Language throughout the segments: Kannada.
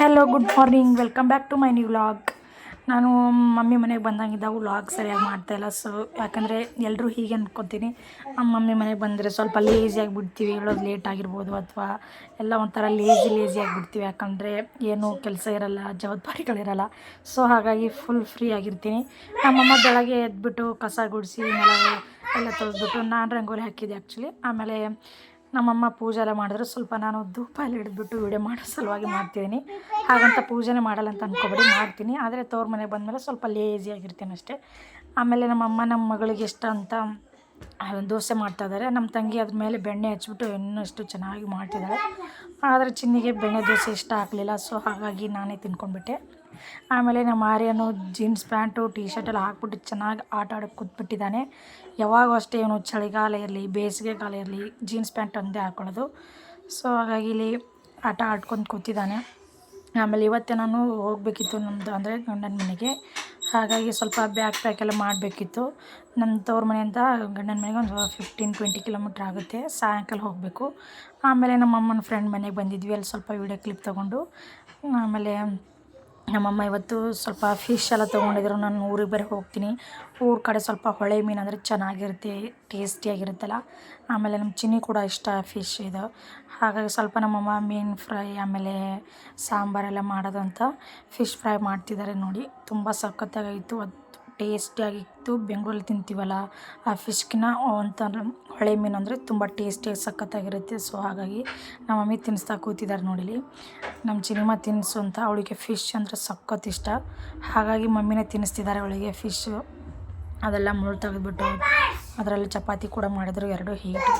Hello good morning welcome back to my new vlog ನಾನು ಮಮ್ಮಿ ಮನೆಗೆ ಬಂದಂಗಿದ್ದಾಗ ವ್ಲಾಗ್ ಸರಿಯಾಗಿ ಮಾಡ್ತಾಯಿಲ್ಲ ಸೊ ಯಾಕಂದರೆ ಎಲ್ಲರೂ ಹೀಗೆ ಅಂದ್ಕೊತೀನಿ ನಮ್ಮ ಮಮ್ಮಿ ಮನೆಗೆ ಬಂದರೆ ಸ್ವಲ್ಪ ಲೇಸಿಯಾಗಿ ಬಿಡ್ತೀವಿ ಹೇಳೋದು ಲೇಟ್ ಆಗಿರ್ಬೋದು ಅಥವಾ ಎಲ್ಲ ಒಂಥರ ಲೇಜಿ ಲೇಸಿಯಾಗಿ ಬಿಡ್ತೀವಿ ಯಾಕಂದರೆ ಏನು ಕೆಲಸ ಇರಲ್ಲ, ಜವಾಬ್ದಾರಿಗಳಿರಲ್ಲ. ಸೊ ಹಾಗಾಗಿ ಫುಲ್ ಫ್ರೀ ಆಗಿರ್ತೀನಿ. ನಮ್ಮಮ್ಮ ಬೆಳಗ್ಗೆ ಎದ್ಬಿಟ್ಟು ಕಸ ಗುಡಿಸಿ ನೆಲ ಎಲ್ಲ ತೊಳೆದ್ಬಿಟ್ಟು ನಾನು ರಂಗೋಲಿ ಹಾಕಿದ್ದೆ ಆ್ಯಕ್ಚುಲಿ ಆಮೇಲೆ ನಮ್ಮಮ್ಮ ಪೂಜೆ ಎಲ್ಲ ಮಾಡಿದ್ರೆ ಸ್ವಲ್ಪ ನಾನು ಧೂಪ ಎಲ್ಲ ಹಿಡಿದ್ಬಿಟ್ಟು ವಿಡಿಯೋ ಮಾಡೋ ಸಲುವಾಗಿ ಮಾಡ್ತಿದ್ದೀನಿ ಹಾಗಂತ ಪೂಜೆನೇ ಮಾಡಲ್ಲ ಅಂತ ಅಂದ್ಕೊಬೇಡಿ ಮಾಡ್ತೀನಿ. ಆದರೆ ತವ್ರ ಮನೆಗೆ ಬಂದಮೇಲೆ ಸ್ವಲ್ಪ ಲೇಜಿಯಾಗಿರ್ತೀನಿ ಅಷ್ಟೇ. ಆಮೇಲೆ ನಮ್ಮಮ್ಮ ನಮ್ಮ ಮಗಳಿಗೆ ಇಷ್ಟ ಅಂತ ದೋಸೆ ಮಾಡ್ತಾ ಇದ್ದಾರೆ ನಮ್ಮ ತಂಗಿ ಅದ್ರ ಮೇಲೆ ಬೆಣ್ಣೆ ಹಚ್ಚಿಬಿಟ್ಟು ಇನ್ನಷ್ಟು ಚೆನ್ನಾಗಿ ಮಾಡ್ತಿದ್ದಾಳೆ ಆದರೆ ಚಿನ್ನಿಗೆ ಬೆಣ್ಣೆ ದೋಸೆ ಇಷ್ಟ ಆಗಲಿಲ್ಲ ಸೊ ಹಾಗಾಗಿ ನಾನೇ ತಿನ್ಕೊಂಡ್ಬಿಟ್ಟೆ. ಆಮೇಲೆ ನಮ್ಮ Aryan jeans pant T shirt ಎಲ್ಲ ಹಾಕ್ಬಿಟ್ಟು ಚೆನ್ನಾಗಿ ಆಟ ಆಡೋಕ್ಕೆ ಕೂತ್ಬಿಟ್ಟಿದ್ದಾನೆ. ಯಾವಾಗೂ ಅಷ್ಟೇ ಇವನು ಚಳಿಗಾಲ ಇರಲಿ ಬೇಸಿಗೆಗಾಲ ಇರಲಿ ಜೀನ್ಸ್ ಪ್ಯಾಂಟ್ ಒಂದೇ ಹಾಕ್ಕೊಳ್ಳೋದು ಸೊ ಹಾಗಾಗಿ ಇಲ್ಲಿ ಆಟ ಆಡ್ಕೊಂಡು ಕೂತಿದ್ದಾನೆ. ಆಮೇಲೆ ಇವತ್ತೇ ನಾನು ಹೋಗಬೇಕಿತ್ತು ನಮ್ಮದು ಅಂದರೆ ಗಂಡನ ಮನೆಗೆ. ಹಾಗಾಗಿ ಸ್ವಲ್ಪ ಬ್ಯಾಗ್ ಪ್ಯಾಕ್ ಎಲ್ಲ ಮಾಡಬೇಕಿತ್ತು. ನಮ್ಮ ತವ್ರ ಮನೆಯಿಂದ ಗಂಡನ ಮನೆಗೆ ಒಂದು ಫಿಫ್ಟೀನ್ ಟ್ವೆಂಟಿ ಕಿಲೋಮೀಟ್ರ್ ಆಗುತ್ತೆ. ಸಾಯಂಕಾಲ ಹೋಗಬೇಕು. ಆಮೇಲೆ ನಮ್ಮ ಅಮ್ಮನ ಫ್ರೆಂಡ್ ಮನೆಗೆ ಬಂದಿದ್ವಿ. ಅಲ್ಲಿ ಸ್ವಲ್ಪ ವೀಡಿಯೋ ಕ್ಲಿಪ್ ತೊಗೊಂಡು. ಆಮೇಲೆ ನಮ್ಮಮ್ಮ ಇವತ್ತು ಸ್ವಲ್ಪ ಫಿಶ್ ಎಲ್ಲ ತೊಗೊಂಡಿದ್ರು. ನಾನು ಊರಿಗೆ ಬೇರೆ ಹೋಗ್ತೀನಿ. ಊರ ಕಡೆ ಸ್ವಲ್ಪ ಹೊಳೆ ಮೀನು ಅಂದರೆ ಚೆನ್ನಾಗಿರುತ್ತೆ ಟೇಸ್ಟಿಯಾಗಿರುತ್ತಲ್ಲ ಆಮೇಲೆ ನಮ್ಮ ಚಿನ್ನಿ ಕೂಡ ಇಷ್ಟ ಫಿಶ್ ಇದು. ಹಾಗಾಗಿ ಸ್ವಲ್ಪ ನಮ್ಮಮ್ಮ ಮೀನು ಫ್ರೈ, ಆಮೇಲೆ ಸಾಂಬಾರೆಲ್ಲ ಮಾಡೋದು ಅಂತ ಫಿಶ್ ಫ್ರೈ ಮಾಡ್ತಿದ್ದಾರೆ ನೋಡಿ. ತುಂಬ ಸಖತ್ತಾಗಿತ್ತು ಅದು ಟೇಸ್ಟಿಯಾಗಿತ್ತು ಬೆಂಗಳೂರಲ್ಲಿ ತಿಂತೀವಲ್ಲ ಆ ಫಿಶ್ಕಿನ ಒಂಥರ ಹೊಳೆ ಮೀನು ಅಂದರೆ ತುಂಬ ಟೇಸ್ಟಿ ಸಖತ್ತಾಗಿರುತ್ತೆ. ಸೊ ಹಾಗಾಗಿ ನಮ್ಮ ಮಮ್ಮಿ ತಿನ್ನಿಸ್ತಾ ಕೂತಿದ್ದಾರೆ ನೋಡಿಲಿ. ನಮ್ಮ ಚಿನಿಮ ತಿನ್ನಿಸು ಅಂತ ಅವಳಿಗೆ ಫಿಶ್ ಅಂದರೆ ಸಖತ್ ಇಷ್ಟ. ಹಾಗಾಗಿ ಮಮ್ಮಿನೇ ತಿನ್ನಿಸ್ತಿದ್ದಾರೆ ಅವಳಿಗೆ ಫಿಶ್ಶು ಅದೆಲ್ಲ ಮುಳ್ಳು ತೆಗೆದುಬಿಟ್ಟು ಅದರಲ್ಲಿ ಚಪಾತಿ ಕೂಡ ಮಾಡಿದ್ರು ಎರಡು ಹೀಟು.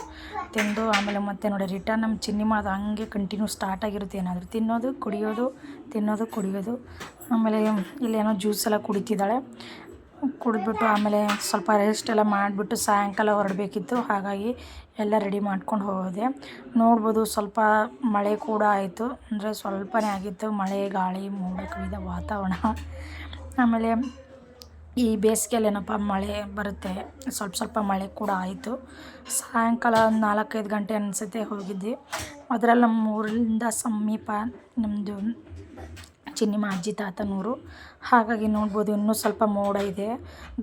ತಿಂದು ಆಮೇಲೆ ಮತ್ತೆ ನೋಡಿ ರಿಟರ್ನ್ ನಮ್ಮ ಚಿನ್ನಿಮ ಅದು ಹಂಗೆ ಕಂಟಿನ್ಯೂ ಸ್ಟಾರ್ಟ್ ಆಗಿರುತ್ತೆ. ಏನಾದರೂ ತಿನ್ನೋದು, ಕುಡಿಯೋದು ತಿನ್ನೋದು, ಕುಡಿಯೋದು. ಆಮೇಲೆ ಇಲ್ಲೇನೋ ಜ್ಯೂಸ್ ಎಲ್ಲ ಕುಡಿತಿದ್ದಾಳೆ. ಕುಡಿದ್ಬಿಟ್ಟು ಆಮೇಲೆ ಸ್ವಲ್ಪ ರೆಸ್ಟ್ ಎಲ್ಲ ಮಾಡಿಬಿಟ್ಟು ಸಾಯಂಕಾಲ ಹೊರಡಬೇಕಿತ್ತು. ಹಾಗಾಗಿ ಎಲ್ಲ ರೆಡಿ ಮಾಡ್ಕೊಂಡು ಹೋದೆ. ನೋಡ್ಬೋದು ಸ್ವಲ್ಪ ಮಳೆ ಕೂಡ ಆಯಿತು. ಅಂದರೆ ಸ್ವಲ್ಪನೇ ಆಗಿತ್ತು. ಮಳೆ, ಗಾಳಿ ಮೋಡ ಕವಿದ ವಾತಾವರಣ. ಆಮೇಲೆ ಈ ಬೇಸಿಗೆಯಲ್ಲಿ ಏನಪ್ಪ, ಮಳೆ ಬರುತ್ತೆ. ಸ್ವಲ್ಪ ಸ್ವಲ್ಪ ಮಳೆ ಕೂಡ ಆಯಿತು. ಸಾಯಂಕಾಲ ಒಂದು ನಾಲ್ಕೈದು ಗಂಟೆ ಅನಿಸುತ್ತೆ ಹೋಗಿದ್ವಿ. ಅದರಲ್ಲಿ ನಮ್ಮ ಊರಿಂದ ಸಮೀಪ ನಮ್ಮದು ಚಿನ್ನಿಮ ಅಜ್ಜಿ ತಾತನೂರು. ಹಾಗಾಗಿ ನೋಡ್ಬೋದು ಇನ್ನೂ ಸ್ವಲ್ಪ ಮೋಡ ಇದೆ.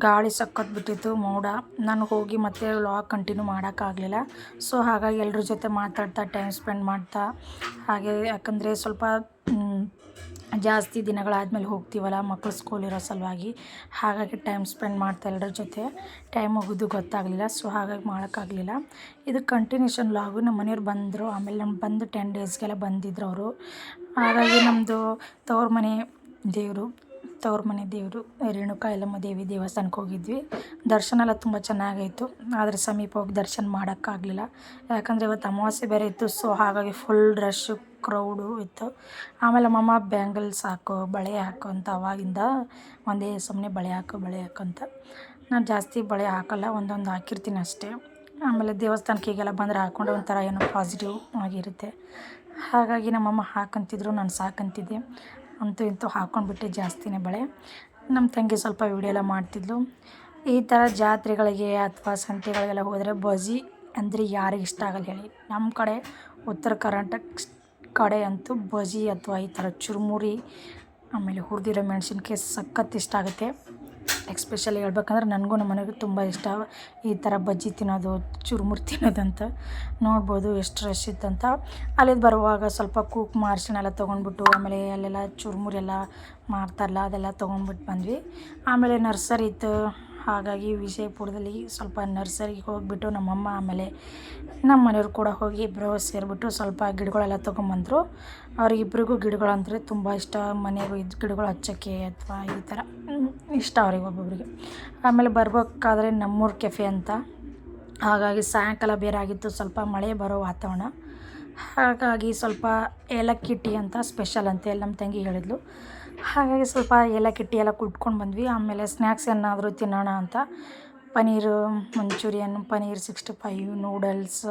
ಗಾಳಿ ಸಕ್ಕತ್ ಬಿಟ್ಟಿತ್ತು ಮೋಡ. ನಾನು ಹೋಗಿ ಮತ್ತೆ ವ್ಲಾಗ್ ಕಂಟಿನ್ಯೂ ಮಾಡೋಕ್ಕಾಗಲಿಲ್ಲ. ಸೊ ಹಾಗಾಗಿ ಎಲ್ಲರ ಜೊತೆ ಮಾತಾಡ್ತಾ ಟೈಮ್ ಸ್ಪೆಂಡ್ ಮಾಡ್ತಾ. ಹಾಗೆ ಯಾಕಂದರೆ ಸ್ವಲ್ಪ ಜಾಸ್ತಿ ದಿನಗಳಾದಮೇಲೆ ಹೋಗ್ತೀವಲ್ಲ ಮಕ್ಕಳು ಸ್ಕೂಲ್ ಇರೋ ಸಲುವಾಗಿ. ಹಾಗಾಗಿ ಟೈಮ್ ಸ್ಪೆಂಡ್ ಮಾಡ್ತಾ ಎಲ್ಲರ ಜೊತೆ ಟೈಮ್ ಹೋಗೋದು ಗೊತ್ತಾಗಲಿಲ್ಲ ಸೊ ಹಾಗಾಗಿ ಮಾಡೋಕ್ಕಾಗಲಿಲ್ಲ. ಇದು ಕಂಟಿನ್ಯೂಷನ್ ಲಾಗು ನಮ್ಮ ಮನೆಯವ್ರು ಬಂದರು, ಆಮೇಲೆ ನಮ್ಮ ಬಂದು ಟೆನ್ ಡೇಸ್ಗೆಲ್ಲ ಬಂದಿದ್ರು ಅವರು. ಹಾಗಾಗಿ ನಮ್ಮದು ತವ್ರ ಮನೆ ದೇವರು, ತವ್ರ ಮನೆ ದೇವರು ರೇಣುಕಾ ಎಲ್ಲಮ್ಮ ದೇವಿ ದೇವಸ್ಥಾನಕ್ಕೆ ಹೋಗಿದ್ವಿ. ದರ್ಶನ ಎಲ್ಲ ತುಂಬ ಚೆನ್ನಾಗಾಯಿತು ಆದರೆ ಸಮೀಪ ಹೋಗಿ ದರ್ಶನ ಮಾಡೋಕ್ಕಾಗಲಿಲ್ಲ. ಯಾಕಂದರೆ ಇವತ್ತು ಅಮಾವಾಸ್ಯೆ ಬೇರೆ ಇತ್ತು ಸೊ ಹಾಗಾಗಿ ಫುಲ್ ರಶ್ಶು ಕ್ರೌಡು ಇತ್ತು. ಆಮೇಲೆ ಮಮ್ಮ ಬ್ಯಾಂಗಲ್ಸ್ ಹಾಕು, ಬಳೆ ಹಾಕು ಅಂತ ಅವಾಗಿಂದ ಒಂದೇ ಸುಮ್ಮನೆ ಬಳೆ ಹಾಕು ಬಳೆ ಹಾಕು ಅಂತ. ನಾನು ಜಾಸ್ತಿ ಬಳೆ ಹಾಕಲ್ಲ, ಒಂದೊಂದು ಹಾಕಿರ್ತೀನಿ ಅಷ್ಟೇ. ಆಮೇಲೆ ದೇವಸ್ಥಾನಕ್ಕೆ ಹೀಗೆಲ್ಲ ಬಂದರೆ ಹಾಕ್ಕೊಂಡು ಒಂಥರ ಏನೋ ಪಾಸಿಟಿವ್ ಆಗಿರುತ್ತೆ. ಹಾಗಾಗಿ ನಮ್ಮಮ್ಮ ಹಾಕಂತಿದ್ರು, ನಾನು ಸಾಕಂತಿದ್ದೆ. ಅಂತೂ ಇಂತೂ ಹಾಕ್ಕೊಂಡ್ಬಿಟ್ಟೆ ಜಾಸ್ತಿನೇ ಬಳೆ. ನಮ್ಮ ತಂಗಿ ಸ್ವಲ್ಪ ವಿಡಿಯೋ ಎಲ್ಲ ಮಾಡ್ತಿದ್ಲು. ಈ ಥರ ಜಾತ್ರೆಗಳಿಗೆ ಅಥವಾ ಸಂತೆಗಳಿಗೆಲ್ಲ ಹೋದರೆ ಬಜಿ ಅಂದರೆ ಯಾರಿಗೆ ಇಷ್ಟ ಆಗಲ್ಲ ಹೇಳಿ. ನಮ್ಮ ಕಡೆ ಉತ್ತರ ಕರ್ನಾಟಕ ಕಡೆ ಅಂತೂ ಬಜಿ ಅಥವಾ ಈ ಥರ ಚುರುಮುರಿ, ಆಮೇಲೆ ಹುರಿದಿರೋ ಮೆಣಸಿನ್ಕಾಯಿ ಸಖತ್ ಇಷ್ಟ ಆಗುತ್ತೆ. ಎಕ್ಸ್ಪೆಷಲಿ ಹೇಳ್ಬೇಕಂದ್ರೆ ನನಗೂ ನಮ್ಮ ಮನೆಗೂ ತುಂಬ ಇಷ್ಟ. ಈ ಥರ ಬಜ್ಜಿ ತಿನ್ನೋದು, ಚುರುಮುರಿ ತಿನ್ನೋದಂತ ನೋಡ್ಬೋದು ಎಷ್ಟು ರಶ್ ಇತ್ತಂತ. ಅಲ್ಲಿ ಬರುವಾಗ ಸ್ವಲ್ಪ ಕೂಕ್ ಎಲ್ಲ ತೊಗೊಂಡ್ಬಿಟ್ಟು, ಆಮೇಲೆ ಅಲ್ಲೆಲ್ಲ ಚುರುಮುರಿ ಎಲ್ಲ ಮಾಡ್ತಾರಲ್ಲ, ಅದೆಲ್ಲ ತೊಗೊಂಡ್ಬಿಟ್ಟು ಬಂದ್ವಿ. ಆಮೇಲೆ ನರ್ಸರಿ ಇತ್ತು ಹಾಗಾಗಿ ವಿಜಯಪುರದಲ್ಲಿ ಸ್ವಲ್ಪ ನರ್ಸರಿಗೆ ಹೋಗಿಬಿಟ್ಟು ನಮ್ಮಮ್ಮ ಆಮೇಲೆ ನಮ್ಮ ಮನೆಯವ್ರು ಕೂಡ ಹೋಗಿ ಇಬ್ಬರು ಸೇರಿಬಿಟ್ಟು ಸ್ವಲ್ಪ ಗಿಡಗಳೆಲ್ಲ ತೊಗೊಂಬಂದರು. ಅವ್ರಿಗಿಬ್ರಿಗೂ ಗಿಡಗಳಂದರೆ ತುಂಬ ಇಷ್ಟ. ಮನೆಗೂ ಇದು ಗಿಡಗಳು ಹಚ್ಚೋಕ್ಕೆ ಅಥವಾ ಈ ಥರ ಇಷ್ಟ ಅವ್ರಿಗೆ ಒಬ್ಬೊಬ್ಬರಿಗೆ ಆಮೇಲೆ ಬರ್ಬೇಕಾದ್ರೆ ನಮ್ಮೂರು ಕೆಫೆ ಅಂತ. ಹಾಗಾಗಿ ಸಾಯಂಕಾಲ ಬೇರೆ ಆಗಿತ್ತು, ಸ್ವಲ್ಪ ಮಳೆ ಬರೋ ವಾತಾವರಣ. ಹಾಗಾಗಿ ಸ್ವಲ್ಪ ಏಲಕ್ಕಿ ಟೀ ಅಂತ ಸ್ಪೆಷಲ್ ಅಂತೆ ನಮ್ಮ ತಂಗಿ ಹೇಳಿದ್ಲು. ಹಾಗಾಗಿ ಸ್ವಲ್ಪ ಏಲಕ್ಕಿ ಟೀ ಎಲ್ಲ ಕುಟ್ಕೊಂಡು ಬಂದ್ವಿ. ಆಮೇಲೆ ಸ್ನ್ಯಾಕ್ಸ್ ಏನಾದರೂ ತಿನ್ನೋಣ ಅಂತ. Paneer Manchurian paneer sixty five noodles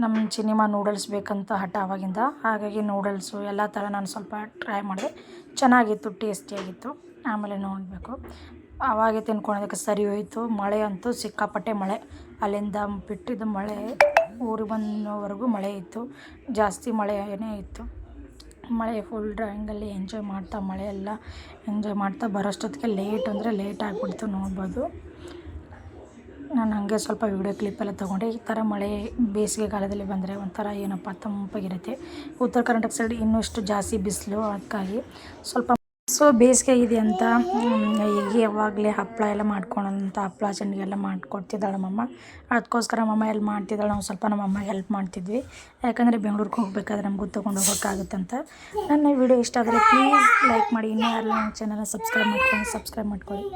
ನಮ್ಮ ಸಿನಿಮಾ ನೂಡಲ್ಸ್ ಬೇಕಂತ ಹಠ ಆವಾಗಿಂದ ಹಾಗಾಗಿ ನೂಡಲ್ಸು ಎಲ್ಲ ಥರ ನಾನು ಸ್ವಲ್ಪ ಟ್ರೈ ಮಾಡಿದೆ. ಚೆನ್ನಾಗಿತ್ತು ಟೇಸ್ಟಿಯಾಗಿತ್ತು ಆಮೇಲೆ ನೋಡಬೇಕು. ಆವಾಗೆ ತಿನ್ಕೊಳೋದಕ್ಕೆ ಸರಿ ಹೋಯಿತು. ಮಳೆ ಅಂತೂ ಸಿಕ್ಕಾಪಟ್ಟೆ ಮಳೆ. ಅಲ್ಲಿಂದ ಬಿಟ್ಟಿದ್ದು ಮಳೆ ಊರಿಗೆ ಬಂದವರೆಗೂ ಮಳೆ ಇತ್ತು. ಜಾಸ್ತಿ ಮಳೆ ಏನೇ ಇತ್ತು. ಮಳೆ ಫುಲ್ ಡ್ರಾಯಿಂಗಲ್ಲಿ ಎಂಜಾಯ್ ಮಾಡ್ತಾ, ಮಳೆ ಎಲ್ಲ ಎಂಜಾಯ್ ಮಾಡ್ತಾ ಬರೋಷ್ಟೊತ್ತಿಗೆ ಲೇಟ್ ಅಂದರೆ ಲೇಟ್ ಆಗಿಬಿಡ್ತು ನೋಡ್ಬೋದು. ನಾನು ಹಂಗೆ ಸ್ವಲ್ಪ ವೀಡಿಯೋ ಕ್ಲಿಪ್ಪೆಲ್ಲ ತೊಗೊಂಡೆ. ಈ ಥರ ಮಳೆ ಬೇಸಿಗೆ ಕಾಲದಲ್ಲಿ ಬಂದರೆ ಒಂಥರ ಏನಪ್ಪ ತಂಪಾಗಿರುತ್ತೆ. ಉತ್ತರ ಕರ್ನಾಟಕ ಸೈಡ್ ಇನ್ನಷ್ಟು ಜಾಸ್ತಿ ಬಿಸಿಲು ಅದಕ್ಕಾಗಿ ಸ್ವಲ್ಪ ಸೊ ಬೇಸಿಗೆ ಇದೆ ಅಂತ ಈಗ ಯಾವಾಗಲೇ ಹಪ್ಪಳ ಎಲ್ಲ ಮಾಡ್ಕೊಳಂತ ಹಪ್ಪಳ ಸಂಡಿಗೆ ಎಲ್ಲ ಮಾಡಿಕೊಡ್ತಿದ್ದಾಳೆ ನಮ್ಮಮ್ಮ ಅದಕ್ಕೋಸ್ಕರ ನಮ್ಮಮ್ಮ ಎಲ್ಲಿ ಮಾಡ್ತಿದ್ದಾಳೆ. ನಾವು ಸ್ವಲ್ಪ ನಮ್ಮಮ್ಮ ಹೆಲ್ಪ್ ಮಾಡ್ತಿದ್ವಿ. ಯಾಕಂದರೆ ಬೆಂಗಳೂರಿಗೆ ಹೋಗ್ಬೇಕಾದ್ರೆ ನಮಗೂ ತೊಗೊಂಡು ಹೋಗೋಕ್ಕಾಗುತ್ತಂತ. ನನ್ನ ವಿಡಿಯೋ ಇಷ್ಟ ಆದರೆ ಪ್ಲೀಸ್ ಲೈಕ್ ಮಾಡಿ. ಇನ್ನೂ ಯಾರು ನನ್ನ ಚಾನಲ್ನ ಸಬ್ಸ್ಕ್ರೈಬ್ ಮಾಡ್ಕೊಂಡು ಸಬ್ಸ್ಕ್ರೈಬ್ ಮಾಡ್ಕೊಳ್ಳಿ.